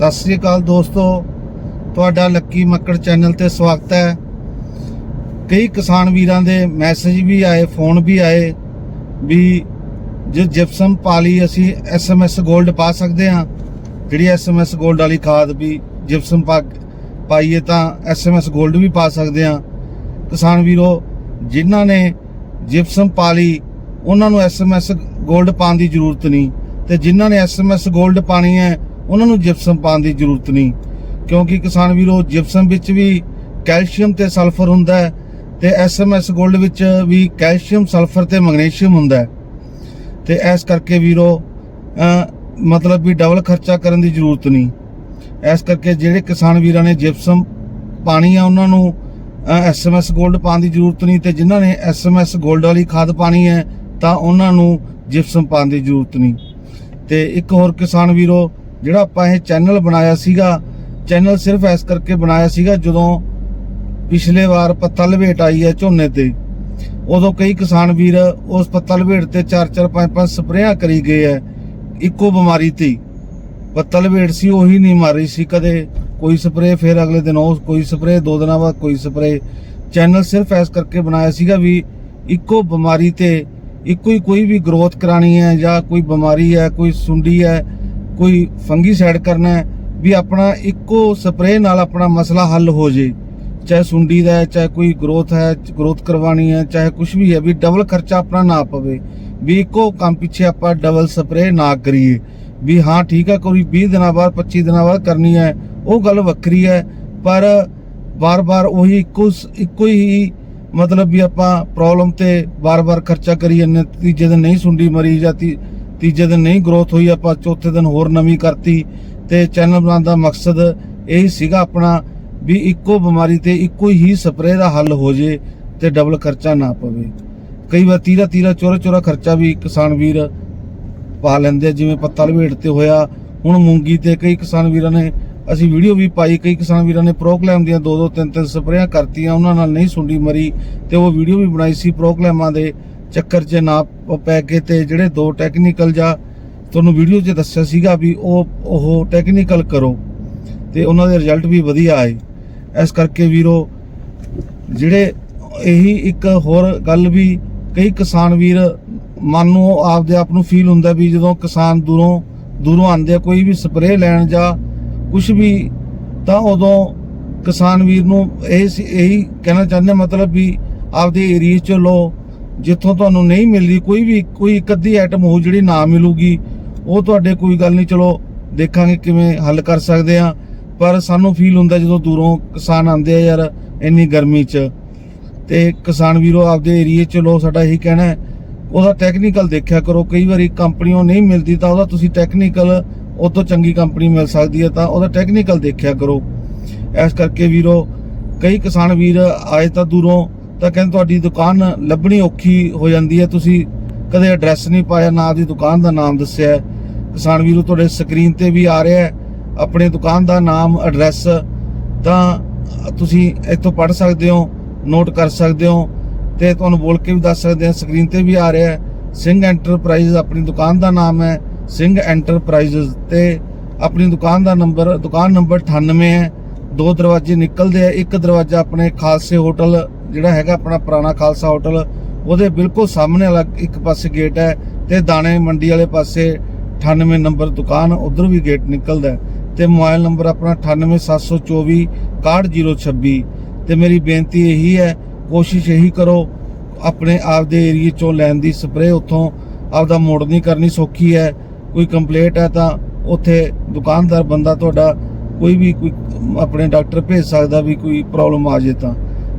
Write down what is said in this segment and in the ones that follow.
ਸਤਿ ਸ੍ਰੀ ਅਕਾਲ ਦੋਸਤੋ। ਤੁਹਾਡਾ Lucky Makkar channel ਤੇ ਸਵਾਗਤ ਹੈ। ਕਈ ਕਿਸਾਨ ਵੀਰਾਂ ਦੇ ਮੈਸੇਜ ਵੀ ਆਏ, ਫੋਨ ਵੀ ਆਏ ਵੀ ਜੇ ਜਿਪਸਮ ਪਾਲੀ ਅਸੀਂ ਐਸਐਮਐਸ 골ਡ ਪਾ ਸਕਦੇ ਹਾਂ। ਜਿਹੜੀ ਐਸਐਮਐਸ 골ਡ ਵਾਲੀ ਖਾਦ ਵੀ ਜਿਪਸਮ ਪਾ ਪਾਈਏ ਤਾਂ ਐਸਐਮਐਸ 골ਡ ਵੀ ਪਾ ਸਕਦੇ ਹਾਂ। ਕਿਸਾਨ ਵੀਰੋ, ਜਿਨ੍ਹਾਂ ਨੇ ਜਿਪਸਮ ਪਾਲੀ, ਉਹਨਾਂ ਨੂੰ ਐਸਐਮਐਸ 골ਡ ਪਾਣ ਦੀ ਜ਼ਰੂਰਤ ਨਹੀਂ। ਤੇ ਜਿਨ੍ਹਾਂ ਨੇ ਐਸਐਮਐਸ 골ਡ ਪਾਣੀ ਹੈ ਉਹਨਾਂ ਨੂੰ ਜਿਪਸਮ ਪਾਣ ਦੀ ਜ਼ਰੂਰਤ ਨਹੀਂ, ਕਿਉਂਕਿ ਕਿਸਾਨ ਵੀਰੋ ਜਿਪਸਮ ਵਿੱਚ ਵੀ ਕੈਲਸ਼ੀਅਮ ਤੇ ਸਲਫਰ ਹੁੰਦਾ ਹੈ ਤੇ ਐਸਐਮਐਸ ਗੋਲਡ ਵਿੱਚ ਵੀ ਕੈਲਸ਼ੀਅਮ, ਸਲਫਰ ਤੇ ਮੈਗਨੀਸ਼ੀਅਮ ਹੁੰਦਾ ਤੇ ਇਸ ਕਰਕੇ ਵੀਰੋ ਮਤਲਬ ਵੀ ਡਬਲ ਖਰਚਾ ਕਰਨ ਦੀ ਜ਼ਰੂਰਤ ਨਹੀਂ। ਇਸ ਕਰਕੇ ਜਿਹੜੇ ਕਿਸਾਨ ਵੀਰਾਂ ਨੇ ਜਿਪਸਮ ਪਾਣੀ ਆ, ਉਹਨਾਂ ਨੂੰ ਐਸਐਮਐਸ ਗੋਲਡ ਪਾਣ ਦੀ ਜ਼ਰੂਰਤ ਨਹੀਂ ਤੇ ਜਿਨ੍ਹਾਂ ਨੇ ਐਸਐਮਐਸ ਗੋਲਡ ਵਾਲੀ ਖਾਦ ਪਾਣੀ ਹੈ ਤਾਂ ਉਹਨਾਂ ਨੂੰ ਜਿਪਸਮ ਪਾਣ ਦੀ ਜ਼ਰੂਰਤ ਨਹੀਂ। ਤੇ ਇੱਕ ਹੋਰ ਕਿਸਾਨ ਵੀਰੋ ਜਿਹੜਾ ਆਪਾਂ ਇਹ ਚੈਨਲ ਬਣਾਇਆ ਸੀਗਾ ਚੈਨਲ ਸਿਰਫ ਇਸ ਕਰਕੇ ਬਣਾਇਆ ਸੀਗਾ ਜਦੋਂ ਪਿਛਲੇ ਵਾਰ ਪੱਤਾ ਲਵੇਟ ਆਈ ਹੈ ਝੋਨੇ ਤੇ। ਉਦੋਂ ਕਈ ਕਿਸਾਨ ਵੀਰ ਉਸ ਪੱਤਾ ਲਵੇਟ ਤੇ 4-4 5-5 ਸਪਰੇਆਂ ਕਰੀ ਗਏ ਐ ਇੱਕੋ ਬਿਮਾਰੀ ਤੇ। ਪੱਤਾ ਲਵੇਟ ਸੀ, ਉਹੀ ਨਹੀਂ ਮਾਰੀ ਸੀ ਕਦੇ। ਕੋਈ ਸਪਰੇ ਫਿਰ ਅਗਲੇ ਦਿਨ ਉਹ ਕੋਈ ਸਪਰੇ ਦੋ ਦਿਨਾਂ ਬਾਅਦ ਕੋਈ ਸਪਰੇ ਚੈਨਲ ਸਿਰਫ ਇਸ ਕਰਕੇ ਬਣਾਇਆ ਸੀਗਾ ਵੀ ਇੱਕੋ ਬਿਮਾਰੀ ਤੇ ਇੱਕੋ ਹੀ ਕੋਈ ਵੀ ਗਰੋਥ ਕਰਾਣੀ ਹੈ ਜਾਂ ਕੋਈ ਬਿਮਾਰੀ ਹੈ, ਕੋਈ ਸੁੰਡੀ ਹੈ ਕੋਈ ਫੰਗੀਸਾਈਡ ਕਰਨਾ ਹੈ, ਵੀ ਆਪਣਾ ਇੱਕੋ ਸਪਰੇਅ ਨਾਲ ਆਪਣਾ ਮਸਲਾ ਹੱਲ ਹੋ ਜੇ। ਚਾਹੇ ਸੁੰਡੀ ਦਾ ਹੈ, ਚਾਹੇ ਕੋਈ ਗਰੋਥ ਹੈ ਗਰੋਥ ਕਰਵਾਣੀ ਹੈ, ਚਾਹੇ ਕੁਝ ਵੀ ਹੈ, ਵੀ ਡਬਲ ਖਰਚਾ ਆਪਣਾ ਨਾ ਪਵੇ। ਵੀ ਇੱਕੋ ਕੰਮ ਪਿੱਛੇ ਆਪਾਂ ਡਬਲ ਸਪਰੇਅ ਨਾ ਕਰੀਏ। ਵੀ ਹਾਂ, ਠੀਕ ਹੈ, ਕੋਈ 20 ਦਿਨਾਂ ਬਾਅਦ 25 ਦਿਨਾਂ ਬਾਅਦ ਕਰਨੀ ਹੈ, ਉਹ ਗੱਲ ਵੱਖਰੀ ਹੈ। ਪਰ ਵਾਰ-ਵਾਰ ਉਹੀ ਇੱਕੋ ਸ- ਇੱਕੋ ਹੀ ਮਤਲਬ ਵੀ ਆਪਾਂ ਪ੍ਰੋਬਲਮ ਤੇ ਵਾਰ-ਵਾਰ ਖਰਚਾ ਕਰੀ ਜਾਂਦੇ ਤੀਜੇ ਦਿਨ ਨਹੀਂ ਸੁੰਡੀ ਮਰੀ ਜਾਂ ਤੀ- ਤੀਜੇ ਦਿਨ ਨਹੀਂ ਗਰੋਥ ਹੋਈ, ਆਪਾਂ ਚੌਥੇ ਦਿਨ ਹੋਰ ਨਵੀਂ ਕਰਤੀ ਤੇ ਚੈਨਲ ਬਣਾਉਣ ਦਾ ਮਕਸਦ ਇਹੀ ਸੀਗਾ ਆਪਣਾ ਵੀ ਇੱਕੋ ਬਿਮਾਰੀ ਤੇ ਇੱਕੋ ਹੀ ਸਪਰੇਅ ਦਾ ਹੱਲ ਹੋ ਜੇ ਤੇ ਡਬਲ ਖਰਚਾ ਨਾ ਪਵੇ। ਕਈ ਵਾਰ ਤੀਰਾ ਤੀਰਾ ਚੋਰਾ ਚੋਰਾ ਖਰਚਾ ਵੀ ਕਿਸਾਨ ਵੀਰ ਪਾ ਲੈਂਦੇ ਜਿਵੇਂ ਪੱਤਾ ਲਵੇਟ ਤੇ ਹੋਇਆ, ਹੁਣ ਮੂੰਗੀ ਤੇ ਕਈ ਕਿਸਾਨ ਵੀਰਾਂ ਨੇ, ਅਸੀਂ ਵੀਡੀਓ ਵੀ ਪਾਈ, ਕਈ ਕਿਸਾਨ ਵੀਰਾਂ ਨੇ ਪ੍ਰੋਕਲੈਮ ਦੀਆਂ ਦੋ ਦੋ ਤਿੰਨ ਤਿੰਨ ਸਪਰੇਆਂ ਕਰਤੀਆਂ, ਉਹਨਾਂ ਨਾਲ ਨਹੀਂ ਸੁੰਡੀ ਮਰੀ ਤੇ ਉਹ ਵੀਡੀਓ ਵੀ ਬਣਾਈ ਸੀ ਪ੍ਰੋਕਲੈਮਾਂ ਦੇ। ਚੱਕਰ 'ਚ ਨਾ ਪੈ ਕੇ ਤੇ ਜਿਹੜੇ ਦੋ ਟੈਕਨੀਕਲ ਜਾਂ ਤੁਹਾਨੂੰ ਵੀਡੀਓ 'ਚ ਦੱਸਿਆ ਸੀਗਾ ਵੀ ਉਹ ਉਹ ਟੈਕਨੀਕਲ ਕਰੋ ਤੇ ਉਹਨਾਂ ਦੇ ਰਿਜ਼ਲਟ ਵੀ ਵਧੀਆ ਆਏ। ਇਸ ਕਰਕੇ ਵੀਰੋ, ਜਿਹੜੇ ਇਹੀ ਇੱਕ ਹੋਰ ਗੱਲ ਵੀ ਕਈ ਕਿਸਾਨ ਵੀਰ ਮਨ ਨੂੰ ਆਪਦੇ ਆਪ ਨੂੰ ਫੀਲ ਹੁੰਦਾ ਵੀ ਜਦੋਂ ਕਿਸਾਨ ਦੂਰੋਂ ਦੂਰੋਂ ਆਉਂਦੇ ਆ, ਕੋਈ ਵੀ ਸਪਰੇਅ ਲੈਣ ਜਾਂ ਕੁਝ ਵੀ, ਤਾਂ ਉਦੋਂ ਕਿਸਾਨ ਵੀਰ ਨੂੰ ਇਹ ਸੀ- ਇਹੀ ਕਹਿਣਾ ਚਾਹੁੰਦੇ ਮਤਲਬ ਵੀ ਆਪਦੇ ਏਰੀਆ ਚ ਲੋ ਜਿੱਥੋਂ ਤੁਹਾਨੂੰ ਨਹੀਂ ਮਿਲਦੀ, ਕੋਈ ਵੀ, ਕੋਈ ਇੱਕ ਅੱਧੀ ਆਈਟਮ ਹੋ ਜਿਹੜੀ ਨਾ ਮਿਲੂਗੀ, ਉਹ ਤੁਹਾਡੇ ਕੋਈ ਗੱਲ ਨਹੀਂ, ਚਲੋ ਦੇਖਾਂਗੇ ਕਿਵੇਂ ਹੱਲ ਕਰ ਸਕਦੇ ਆ ਪਰ ਸਾਨੂੰ ਫੀਲ ਹੁੰਦਾ ਜਦੋਂ ਦੂਰੋਂ ਕਿਸਾਨ ਆਉਂਦੇ ਆ ਯਾਰ ਇੰਨੀ ਗਰਮੀ 'ਚ। ਤੇ ਕਿਸਾਨ ਵੀਰੋ, ਆਪਦੇ ਏਰੀਏ 'ਚ ਲੋ ਸਾਡਾ ਇਹੀ ਕਹਿਣਾ ਹੈ, ਉਹਦਾ ਟੈਕਨੀਕਲ ਦੇਖਿਆ ਕਰੋ, ਕਈ ਵਾਰੀ ਕੰਪਨੀਆਂ ਨਹੀਂ ਮਿਲਦੀ ਤਾਂ ਉਹਦਾ ਤੁਸੀਂ ਟੈਕਨੀਕਲ ਉਹ ਤੋਂ ਚੰਗੀ ਕੰਪਨੀ ਮਿਲ ਸਕਦੀ ਹੈ ਤਾਂ ਉਹਦਾ ਟੈਕਨੀਕਲ ਦੇਖਿਆ ਕਰੋ। ਇਸ ਕਰਕੇ ਵੀਰੋ, ਕਈ ਕਿਸਾਨ ਵੀਰ ਆਏ ਤਾਂ ਦੂਰੋਂ ਤਾਂ ਕਹਿੰਦੇ ਤੁਹਾਡੀ ਦੁਕਾਨ ਲੱਭਣੀ ਔਖੀ ਹੋ ਜਾਂਦੀ ਹੈ। ਤੁਸੀਂ ਕਦੇ ਐਡਰੈਸ ਨਹੀਂ ਪਾਇਆ, ਨਾ ਦੀ ਦੁਕਾਨ ਦਾ ਨਾਮ ਦੱਸਿਆ ਕਿਸਾਨ ਵੀਰੋ, ਤੁਹਾਡੇ ਸਕਰੀਨ ਤੇ ਵੀ ਆ ਰਿਹਾ ਹੈ। ਆਪਣੇ ਦੁਕਾਨ ਦਾ ਨਾਮ ਐਡਰੈਸ ਤਾਂ ਤੁਸੀਂ ਇੱਥੋਂ ਪੜ੍ਹ ਸਕਦੇ ਹੋ ਨੋਟ ਕਰ ਸਕਦੇ ਹੋ ਤੇ ਤੁਹਾਨੂੰ ਬੋਲ ਕੇ ਵੀ ਦੱਸ ਸਕਦੇ ਹਾਂ। ਸਕਰੀਨ ਤੇ ਵੀ ਆ ਰਿਹਾ ਹੈ। ਸਿੰਘ ਐਂਟਰਪ੍ਰਾਈਜ਼ ਆਪਣੀ ਦੁਕਾਨ ਦਾ ਨਾਮ ਹੈ। ਸਿੰਘ ਐਂਟਰਪ੍ਰਾਈਜ਼ਸ ਤੇ ਆਪਣੀ ਦੁਕਾਨ ਦਾ ਨੰਬਰ ਦੁਕਾਨ ਨੰਬਰ 98 ਹੈ। ਦੋ ਦਰਵਾਜ਼ੇ ਨਿਕਲਦੇ ਆ। ਇੱਕ ਦਰਵਾਜ਼ਾ ਆਪਣੇ ਖਾਲਸੇ ਹੋਟਲ ਜਿਹੜਾ ਹੈਗਾ ਆਪਣਾ ਪੁਰਾਣਾ ਖਾਲਸਾ ਹੋਟਲ, ਉਹਦੇ ਬਿਲਕੁਲ ਸਾਹਮਣੇ ਵਾਲਾ ਇੱਕ ਪਾਸੇ ਗੇਟ ਹੈ ਤੇ ਦਾਣੇ ਮੰਡੀ ਵਾਲੇ ਪਾਸੇ 98 ਨੰਬਰ ਦੁਕਾਨ, ਉਧਰ ਵੀ ਗੇਟ ਨਿਕਲਦਾ ਹੈ। ਤੇ ਮੋਬਾਈਲ ਨੰਬਰ ਆਪਣਾ 98724 61026 ਤੇ ਮੇਰੀ ਬੇਨਤੀ ਇਹੀ ਹੈ, ਕੋਸ਼ਿਸ਼ ਇਹੀ ਕਰੋ, ਆਪਣੇ ਆਪ ਦੇ ਏਰੀਏ ਚੋਂ ਲੈਣ ਦੀ ਸਪਰੇਅ ਉੱਥੋਂ ਆਪਦਾ ਮੋੜ ਨਹੀਂ ਕਰਨੀ ਸੌਖੀ ਹੈ। ਕੋਈ ਕੰਪਲੇਂਟ ਹੈ ਤਾਂ ਉੱਥੇ ਦੁਕਾਨਦਾਰ, ਬੰਦਾ ਤੁਹਾਡਾ ਕੋਈ ਵੀ, ਕੋਈ ਆਪਣੇ ਡਾਕਟਰ ਭੇਜ ਸਕਦਾ ਵੀ ਕੋਈ ਪ੍ਰੋਬਲਮ ਆ ਜੇ ਤਾਂ।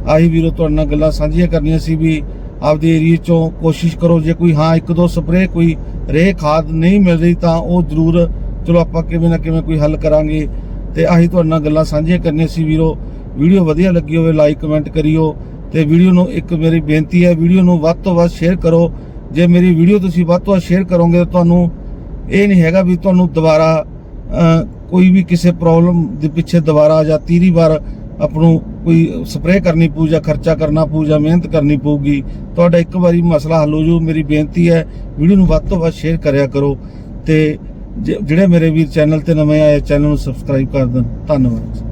ਆਹੀ ਵੀਰੋ, ਤੁਹਾਡੇ ਨਾਲ ਗੱਲਾਂ ਸਾਂਝੀਆਂ ਕਰਨੀਆਂ ਸੀ ਵੀ ਆਪਦੇ ਏਰੀਏ ਚੋਂ ਕੋਸ਼ਿਸ਼ ਕਰੋ, ਜੇ ਕੋਈ ਹਾਂ ਇੱਕ ਦੋ ਸਪਰੇਅ ਕੋਈ ਰੇ ਖਾਦ ਨਹੀਂ ਮਿਲ ਰਹੀ ਤਾਂ ਉਹ ਜ਼ਰੂਰ ਚਲੋ ਆਪਾਂ ਕਿਵੇਂ ਨਾ ਕਿਵੇਂ ਕੋਈ ਹੱਲ ਕਰਾਂਗੇ। ਤੇ ਆਹੀ ਤੁਹਾਡੇ ਨਾਲ ਗੱਲਾਂ ਸਾਂਝੀਆਂ ਕਰਨੀਆਂ ਸੀ ਵੀਰੋ। ਵੀਡੀਓ ਵਧੀਆ ਲੱਗੀ ਹੋਵੇ ਲਾਈਕ ਕਮੈਂਟ ਕਰਿਓ ਤੇ ਵੀਡੀਓ ਨੂੰ ਇੱਕ ਮੇਰੀ ਬੇਨਤੀ ਹੈ, ਵੀਡੀਓ ਨੂੰ ਵੱਧ ਤੋਂ ਵੱਧ ਸ਼ੇਅਰ ਕਰੋ। ਜੇ ਮੇਰੀ ਵੀਡੀਓ ਤੁਸੀਂ ਵੱਧ ਤੋਂ ਵੱਧ ਸ਼ੇਅਰ ਕਰੋਗੇ ਤਾਂ ਤੁਹਾਨੂੰ ਇਹ ਨਹੀਂ ਹੈਗਾ ਵੀ ਤੁਹਾਨੂੰ ਦੁਬਾਰਾ ਕੋਈ ਵੀ ਕਿਸੇ ਪ੍ਰੋਬਲਮ ਦੇ ਪਿੱਛੇ ਦੁਬਾਰਾ ਜਾਂ ਤੀਰੀ ਵਾਰ ਆਪ ਨੂੰ ਕੋਈ ਸਪਰੇਅ ਕਰਨੀ ਪਊ ਜਾਂ ਖਰਚਾ ਕਰਨਾ ਪਊ ਜਾਂ ਮਿਹਨਤ ਕਰਨੀ ਪਊਗੀ, ਤੁਹਾਡਾ ਇੱਕ ਵਾਰੀ ਮਸਲਾ ਹੱਲ ਹੋ ਜੂ ਮੇਰੀ ਬੇਨਤੀ ਹੈ, ਵੀਡੀਓ ਨੂੰ ਵੱਧ ਤੋਂ ਵੱਧ ਸ਼ੇਅਰ ਕਰਿਆ ਕਰੋ ਤੇ ਜਿਹੜੇ ਮੇਰੇ ਵੀਰ ਚੈਨਲ ਤੇ ਨਵੇਂ ਆਏ ਚੈਨਲ ਨੂੰ ਸਬਸਕ੍ਰਾਈਬ ਕਰ ਦੇਣ। ਧੰਨਵਾਦ